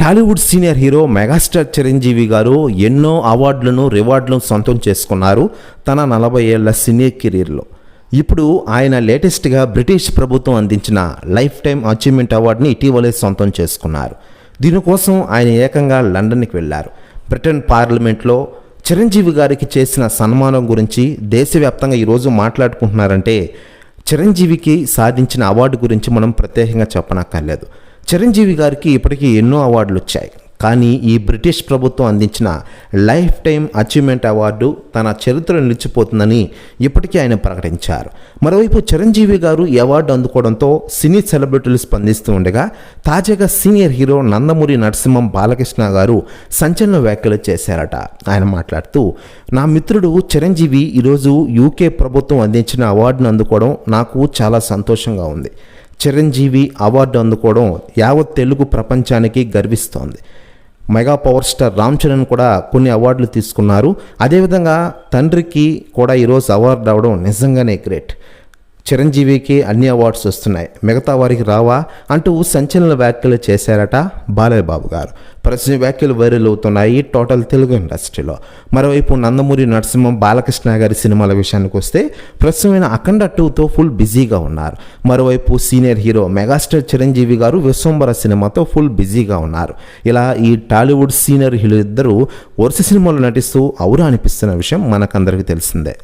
Tollywood senior hero megastar Chiranjeevi garu ఎన్నో అవార్డులను రివార్డులను సొంతం చేసుకున్నారు తన నలభై ఏళ్ళ సినీ కెరీర్లో. ఇప్పుడు ఆయన లేటెస్ట్గా బ్రిటిష్ ప్రభుత్వం అందించిన లైఫ్ టైం అచీవ్మెంట్ అవార్డుని ఇటీవలే సొంతం చేసుకున్నారు. దీనికోసం ఆయన ఏకంగా లండన్కి వెళ్ళారు. బ్రిటన్ పార్లమెంట్లో చిరంజీవి గారికి చేసిన సన్మానం గురించి దేశవ్యాప్తంగా ఈరోజు మాట్లాడుకుంటున్నారంటే చిరంజీవికి సాధించిన అవార్డు గురించి మనం ప్రత్యేకంగా చెప్పనక్కర్లేదు. చిరంజీవి గారికి ఇప్పటికీ ఎన్నో అవార్డులు వచ్చాయి. కానీ ఈ బ్రిటిష్ ప్రభుత్వం అందించిన లైఫ్ టైం అచీవ్మెంట్ అవార్డు తన చరిత్ర నిలిచిపోతుందని ఇప్పటికీ ఆయన ప్రకటించారు. మరోవైపు చిరంజీవి గారు ఈ అవార్డు అందుకోవడంతో సినీ సెలబ్రిటీలు స్పందిస్తూ ఉండగా తాజాగా సీనియర్ హీరో నందమూరి నరసింహం బాలకృష్ణ గారు సంచలన వ్యాఖ్యలు చేశారట. ఆయన మాట్లాడుతూ నా మిత్రుడు చిరంజీవి ఈరోజు యూకే ప్రభుత్వం అందించిన అవార్డును అందుకోవడం నాకు చాలా సంతోషంగా ఉంది. చిరంజీవి అవార్డు అందుకోవడం యావత్ తెలుగు ప్రపంచానికి గర్విస్తోంది. Mega power star Ram Charan కూడా కొన్ని అవార్డులు తీసుకున్నారు. అదేవిధంగా తండ్రికి కూడా ఈరోజు అవార్డు రావడం నిజంగానే గ్రేట్. చిరంజీవికి అన్ని అవార్డ్స్ వస్తున్నాయి. మిగతా వారికి రావా అంటూ సంచలన వ్యాఖ్యలు చేశారట బాలయ్యబాబు గారు. ప్రస్తుత వ్యాఖ్యలు వైరల్ అవుతున్నాయి టోటల్ తెలుగు ఇండస్ట్రీలో. మరోవైపు నందమూరి నరసింహం బాలకృష్ణ గారి సినిమాల విషయానికి వస్తే ప్రస్తుతమైన అఖండ టూతో ఫుల్ బిజీగా ఉన్నారు. మరోవైపు సీనియర్ హీరో మెగాస్టార్ చిరంజీవి గారు విశ్వంబర సినిమాతో ఫుల్ బిజీగా ఉన్నారు. ఇలా ఈ టాలీవుడ్ సీనియర్ హీరో ఇద్దరు వరుస సినిమాలు నటిస్తూ అవురా అనిపిస్తున్న విషయం మనకందరికీ తెలిసిందే.